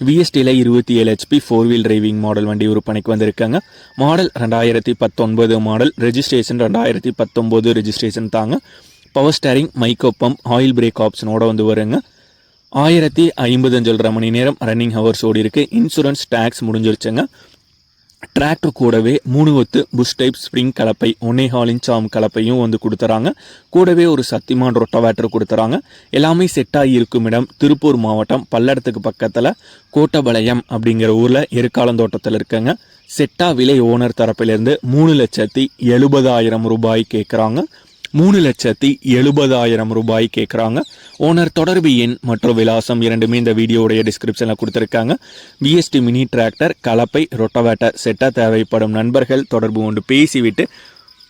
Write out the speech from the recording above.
விஎஸ்டியில் இருபத்தி ஏழு HP four wheel driving model வண்டி விற்பனைக்கு வந்திருக்காங்க. மாடல் ரெண்டாயிரத்தி பத்தொன்பது மாடல் ரெஜிஸ்ட்ரேஷன் ரெண்டாயிரத்தி பத்தொம்போது ரெஜிஸ்ட்ரேஷன் தாங்க. Power steering Mico pump oil brake ஆப்ஷனோட வந்து வருங்க. ஆயிரத்தி ஐம்பத்தஞ்சு மணி நேரம் ரன்னிங் ஹவர்ஸ் ஓடி இருக்கு. Insurance tax முடிஞ்சிருச்சுங்க. டிராக்டர் கூடவே மூணு ஒத்து புஷ் டைப் ஸ்ப்ரிங் கலப்பை ஒன்னே ஹாலின் சாம் கலப்பையும் வந்து கொடுத்துறாங்க. கூடவே ஒரு சக்திமான் ரொட்டவேட்டர் கொடுத்துறாங்க. எல்லாமே செட்டாகி இருக்கும் இடம் திருப்பூர் மாவட்டம் பல்லடத்துக்கு பக்கத்தில் கோட்டபாளையம் அப்படிங்கிற ஊரில் எருக்காலந்தோட்டத்தில் இருக்கங்க. செட்டா விலை ஓனர் தரப்பிலிருந்து மூணு லட்சத்தி எழுபதாயிரம் ரூபாய் கேட்குறாங்க மூணு லட்சத்தி எழுபதாயிரம் ரூபாய் கேட்குறாங்க ஓனர் தொடர்பு எண் மற்றும் விலாசம் இரண்டுமே இந்த வீடியோடைய டிஸ்கிரிப்ஷனில் கொடுத்துருக்காங்க. விஎஸ்டி மினி டிராக்டர் கலப்பை ரொட்டவேட்டர் செட்டாக தேவைப்படும் நண்பர்கள் தொடர்பு கொண்டு பேசிவிட்டு